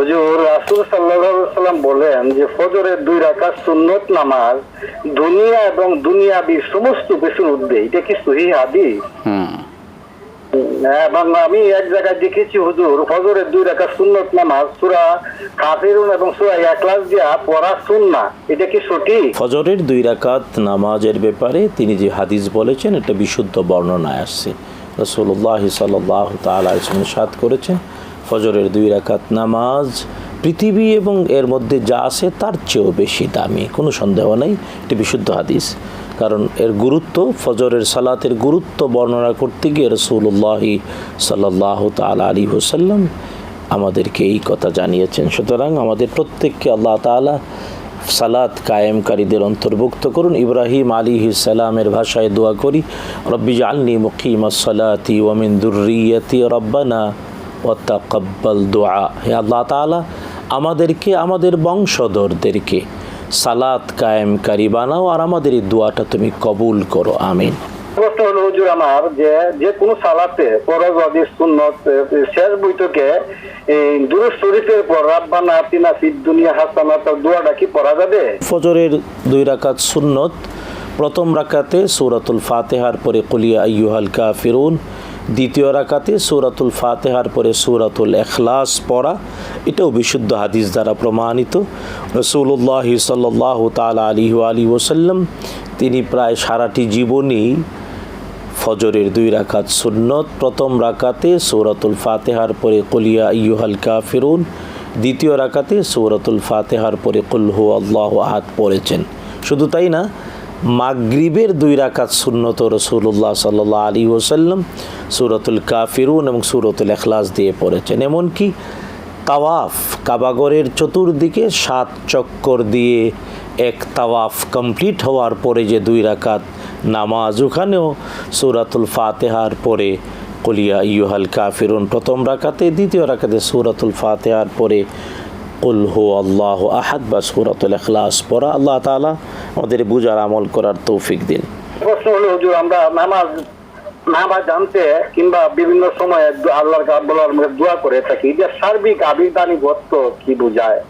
হুজুর রাসূল সাল্লাম বলেন যে ফজরের দুই রাকাত সুন্নত নামাজ দুনিয়া এবং দুনিয়াবি সমস্ত কিছুর ঊর্ধ্বে। এটা কি সহি হুম। হ্যাঁ, এবং আমি এক জায়গায় দেখেছি হুজুর ফজরের দুই রাকাত সুন্নত নামাজ সূরা কাফিরুন এবং সূরা ইখলাস দিয়া পড়া সুন্নাহ। এটা কি সঠিক? ফজরের দুই রাকাত নামাজের ব্যাপারে তিনি যে হাদিস বলেছেন এটা বিশুদ্ধ বর্ণনায় আসছে। রসুল্লাহ সাল্লাহ তালা সাত করেছেন ফজরের দুই রাকাত নামাজ পৃথিবী এবং এর মধ্যে যা আছে তার চেয়েও বেশি দামি, কোনো সন্দেহ নেই, এটি বিশুদ্ধ হাদিস। কারণ এর গুরুত্ব, ফজরের সালাতের গুরুত্ব বর্ণনা করতে গিয়ে রসুল্লাহি সাল্লাহ তালা আলী হুসাল্লাম আমাদেরকে এই কথা জানিয়েছেন। সুতরাং আমাদের প্রত্যেককে আল্লাহ তালা সালাত কায়েমকারীদের অন্তর্ভুক্ত করুন। ইব্রাহিম আলী সালামের ভাষায় দোয়া করি, রব্বি জালনি মুকিম সালাতি ওয়ামিন দুর্রিয়তি রব্বানা ও দোয়া হে আল্লাহ তালা আমাদেরকে আমাদের বংশধরদেরকে সালাত কায়েমকারী বানাও আর আমাদের এই দোয়াটা তুমি কবুল করো। আমিন। প্রশ্ন হলো হুজুর আমার যে যে কোনো সালাতে ফরজ ওয়াজিব সুন্নত শেষ বৈঠকে এই দুরুদ শরীফের পর রাব্বানা আতিনা ফিদ দুনিয়া হাসানাত দোয়াটা কি পড়া যাবে? ফজরের দুই রাকাত সুন্নত প্রথম রাকাতে সূরাতুল ফাতেহার পরে কুলিয়া আইয়ুহাল কাফিরুন দ্বিতীয় রাকাতে সূরাতুল ফাতেহার পরে সূরাতুল এখলাস পড়া, এটাও বিশুদ্ধ হাদিস দ্বারা প্রমাণিত। রসুল্লাহ সাল্লাহ তালা আলী আলী ওসাল্লাম তিনি প্রায় সারাটি জীবনই ফজরের দুই রাকাত সুন্নত, প্রথম রাকাতে সৌরাতুল ফাতেহার পরে কলিয়া ইয়ুহাল কাফিরুন, দ্বিতীয় রাকাতে সৌরাতুল ফাতেহার পরে কুলহু আল্লাহ আহাদ পড়েছেন। শুধু তাই না মাগরিবের দুই রাকাত সুন্নত রসুল্লাহ সাল্লাহ আলী ওসাল্লাম সুরতুল কাফিরুন এবং সুরতুল এখলাস দিয়ে পড়েছেন। এমনকি তাওয়াফ কাবাগরের চতুর্দিকে সাত চক্কর দিয়ে এক তাওয়াফ কমপ্লিট হওয়ার পরে যে দুই রাকাত নামাজ ওখানেও সুরাতুল ফাতেহার পরে কলিয়া ইউহাল কাফিরুন প্রথম রাকাতে, দ্বিতীয় রাকাতে সুরাতুল ফাতেহার পরে কুল হো আল্লাহ আহাদ বা সুরাতুল এখলাস পড়া আল্লাহ তালা আমাদের বুঝার আমল করার তৌফিক দিন। প্রশ্ন হলো হুজুর আমরা নামাজ নামাজ জানতে কিংবা বিভিন্ন সময়ে আল্লাহর বলার মধ্যে দোয়া করে থাকি যে সার্বিক আবির্দানি গত্য কি বোঝায়?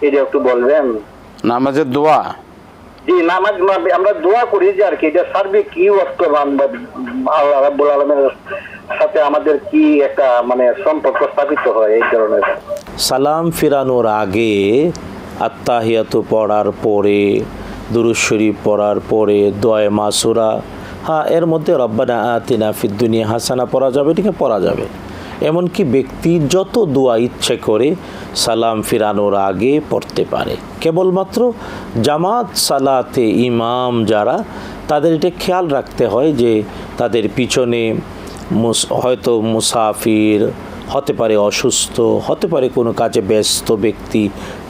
এটা একটু বলবেন। নামাজের দোয়া? জি নামাজ মা- আমরা দোয়া করি যে আর কি এটা সার্বিক কি অর্থ আল্লাহ রাব্বুল আলমের সাথে আমাদের কি একটা মানে সম্পর্ক স্থাপিত হয় এই ধরনের সালাম ফিরানোর আগে আত্মাহিয়াত পড়ার পরে, দুরুদ পড়ার পরে দোয় মাসুরা হ্যাঁ এর মধ্যে রব্বানা আতিনা ফিদ্দুনিয়া হাসানা, পড়া যাবে এটাকে পড়া যাবে? এমনকি ব্যক্তি যত দোয়া ইচ্ছে করে, সালাম ফিরানোর আগে পড়তে পারে। কেবলমাত্র জামাত, সালাতে ইমাম যারা, তাদের এটা খেয়াল রাখতে হয় যে তাদের পিছনে হয়তো মুসাফির হতে পারে অসুস্থ হতে পারে কোনো কাজে ব্যস্ত ব্যক্তি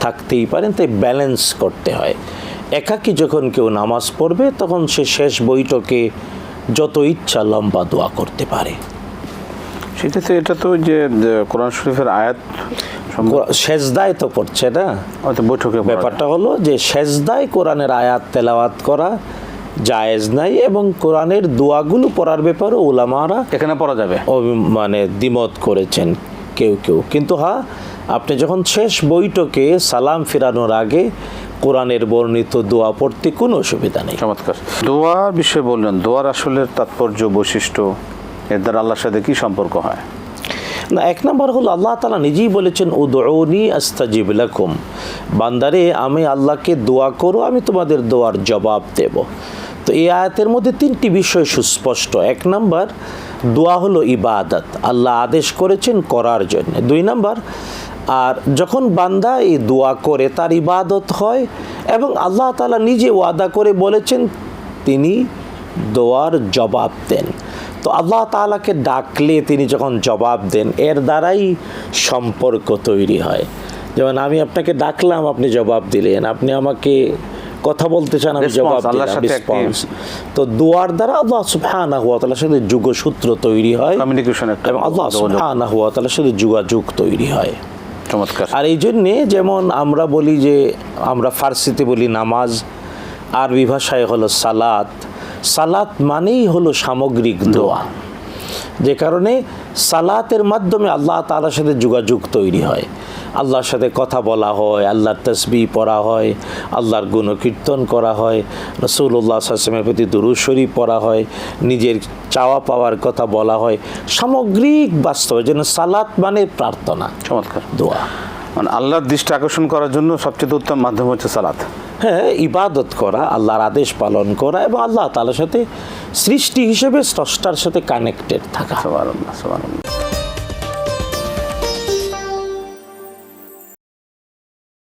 থাকতেই পারেন তাই ব্যালেন্স করতে হয়। একাকী যখন কেউ নামাজ পড়বে তখন সে শেষ বৈঠকে যত ইচ্ছা লম্বা দোয়া করতে পারে। সেটাতে এটা তো যে কোরআন শরীফের আয়াত সেজদায় তো পড়ছে না? বৈঠকে ব্যাপারটা হলো যে সেজদায় কোরআনের আয়াত তেলাওয়াত করা জায়েজ নাই এবং কোরআনের দোয়াগুলো পড়ার ব্যাপারে ওলামারা। এখানে পড়া যাবে। মানে দ্বিমত করেছেন কেউ কেউ। কিন্তু হ্যাঁ আপনি যখন শেষ বৈঠকে সালাম ফিরানোর আগে কোরআনের বর্ণিত দোয়া পড়তে কোনো অসুবিধা নেই। চমৎকার। দোয়ার বিষয়ে বললেন দোয়ার আসলে তাৎপর্য বৈশিষ্ট্য এর দ্বারা আল্লাহর সাথে কি সম্পর্ক হয়? না, এক নম্বর হলো আল্লাহ তালা নিজেই বলেছেন উদৌনি আস্তাজিব লাকুম। বান্দারে, আমি আল্লাহকে দোয়া করো, আমি তোমাদের দোয়ার জবাব দেব। তো এই আয়াতের মধ্যে তিনটি বিষয় সুস্পষ্ট। এক নম্বর, দোয়া হলো ইবাদত। আল্লাহ আদেশ করেছেন করার জন্য। দুই নম্বর, আর যখন বান্দা এই দোয়া করে, তার ইবাদত হয় এবং আল্লাহ তালা নিজে ওয়াদা করে বলেছেন, তিনি দোয়ার জবাব দেন। তো আল্লাহ তাআলাকে ডাকলে তিনি যখন জবাব দেন এর দ্বারাই সম্পর্ক তৈরি হয়। যেমন আমি আপনাকে ডাকলাম আপনি জবাব দিলেন আপনি আমাকে কথা বলতে চান আমি জবাব দিলাম রেসপন্স তো দোয়ার দ্বারা আল্লাহ সুবহানাহু ওয়া তাআলার সাথে যুগসূত্র তৈরি হয় কমিউনিকেশন একটা এবং আল্লাহ। সুবহানাহু ওয়া তাআলার সাথে যোগাযোগ তৈরি হয়। চমৎকার। আর এই জন্যে যেমন আমরা বলি যে আমরা ফার্সিতে বলি নামাজ আরবি ভাষায় হলো সালাত সালাত মানেই হলো সামগ্রিক দোয়া। যে কারণে সালাতের মাধ্যমে আল্লাহ তাআলার সাথে যোগাযোগ তৈরি হয়। আল্লাহর সাথে কথা বলা হয় আল্লাহর তসবি পড়া হয় আল্লাহর গুণকীর্তন করা হয় রসুল্লাহ আসলামের প্রতি দুরুদ শরীফ পড়া হয় নিজের চাওয়া পাওয়ার কথা বলা হয় সামগ্রিক বাস্তবে যেন সালাত মানে প্রার্থনা চমৎকার। দোয়া। মানে আল্লাহর দৃষ্টি আকর্ষণ করার জন্য সবচেয়ে উত্তম মাধ্যম হচ্ছে সালাত। হ্যাঁ ইবাদত করা, আল্লাহর আদেশ পালন করা এবং আল্লাহ তালার সাথে সৃষ্টি হিসেবে স্রষ্টার সাথে কানেক্টেড থাকা সবার সুবহানাল্লাহ।